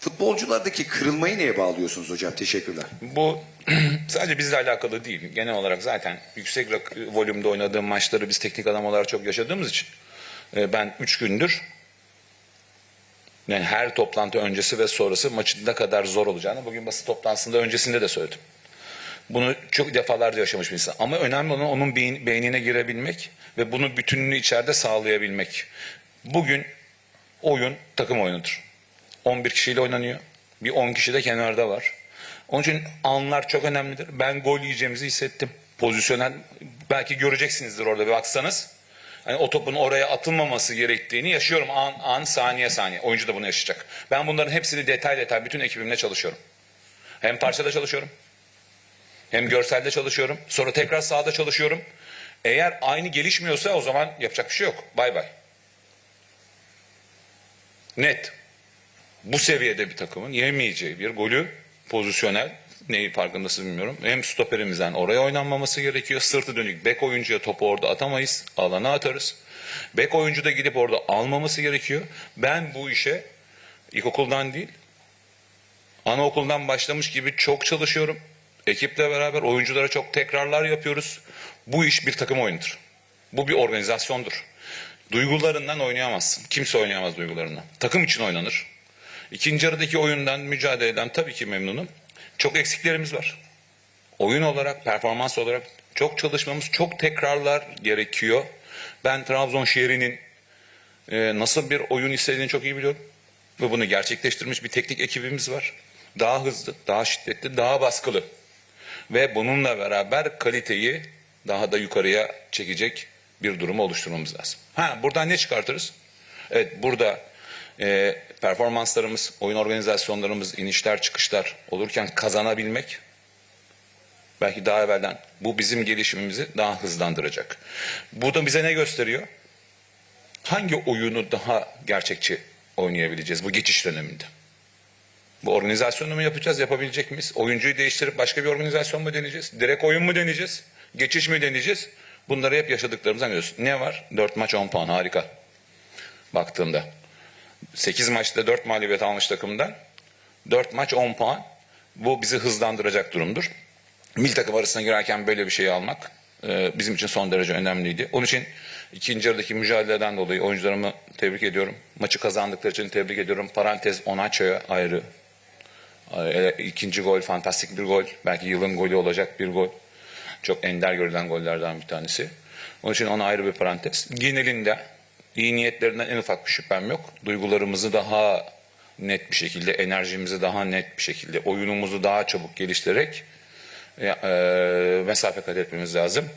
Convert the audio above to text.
Futbolculardaki kırılmayı neye bağlıyorsunuz hocam? Teşekkürler. Bu sadece bizle alakalı değil. Genel olarak zaten yüksek volümde oynadığım maçları biz teknik adam olarak çok yaşadığımız için e, ben 3 gündür yani her toplantı öncesi ve sonrası maçın ne kadar zor olacağını bugün basın toplantısında öncesinde de söyledim. Bunu çok defalarca yaşamış bir insan. Ama önemli olan onun beyin- beynine girebilmek ve bunu bütününü içeride sağlayabilmek. Bugün oyun takım oyunudur. 11 kişiyle oynanıyor. Bir 10 kişi de kenarda var. Onun için anlar çok önemlidir. Ben gol yiyeceğimizi hissettim. Pozisyonel belki göreceksinizdir orada bir baksanız. Hani o topun oraya atılmaması gerektiğini yaşıyorum an, an saniye saniye. Oyuncu da bunu yaşayacak. Ben bunların hepsini detay detay bütün ekibimle çalışıyorum. Hem parçada çalışıyorum. Hem görselde çalışıyorum. Sonra tekrar sahada çalışıyorum. Eğer aynı gelişmiyorsa o zaman yapacak bir şey yok. Bay bay. Net. Bu seviyede bir takımın yemeyeceği bir golü pozisyonel neyi farkındasınız bilmiyorum. Hem stoperimizden oraya oynanmaması gerekiyor. Sırtı dönük bek oyuncuya topu orada atamayız. Alana atarız. Bek oyuncu da gidip orada almaması gerekiyor. Ben bu işe ilkokuldan değil anaokuldan başlamış gibi çok çalışıyorum. Ekiple beraber oyunculara çok tekrarlar yapıyoruz. Bu iş bir takım oyunudur. Bu bir organizasyondur. Duygularından oynayamazsın. Kimse oynayamaz duygularından. Takım için oynanır. İkinci yarıdaki oyundan, mücadeleden tabii ki memnunum. Çok eksiklerimiz var. Oyun olarak, performans olarak çok çalışmamız, çok tekrarlar gerekiyor. Ben Trabzon şehrinin e, nasıl bir oyun istediğini çok iyi biliyorum. Ve bunu gerçekleştirmiş bir teknik ekibimiz var. Daha hızlı, daha şiddetli, daha baskılı. Ve bununla beraber kaliteyi daha da yukarıya çekecek bir durumu oluşturmamız lazım. Ha buradan ne çıkartırız? Evet burada e, performanslarımız, oyun organizasyonlarımız, inişler çıkışlar olurken kazanabilmek belki daha evvelden bu bizim gelişimimizi daha hızlandıracak. Bu da bize ne gösteriyor? hangi oyunu daha gerçekçi oynayabileceğiz bu geçiş döneminde? Bu organizasyonu mu yapacağız, yapabilecek miyiz? Oyuncuyu değiştirip başka bir organizasyon mu deneyeceğiz? Direkt oyun mu deneyeceğiz? Geçiş mi deneyeceğiz? Bunları hep yaşadıklarımızdan görüyoruz. Ne var? 4 maç 10 puan harika. Baktığımda. 8 maçta 4 mağlubiyet almış takımdan 4 maç 10 puan. Bu bizi hızlandıracak durumdur. Milli takım arasına girerken böyle bir şeyi almak e, bizim için son derece önemliydi. Onun için ikinci yarıdaki mücadeleden dolayı oyuncularımı tebrik ediyorum. Maçı kazandıkları için tebrik ediyorum. Parantez Onaço'ya ayrı. E, ikinci gol fantastik bir gol. Belki yılın golü olacak bir gol. Çok ender görülen gollerden bir tanesi. Onun için ona ayrı bir parantez. Genelinde iyi niyetlerinden en ufak bir şüphem yok. Duygularımızı daha net bir şekilde, enerjimizi daha net bir şekilde, oyunumuzu daha çabuk geliştirerek e, e, mesafe kat etmemiz lazım.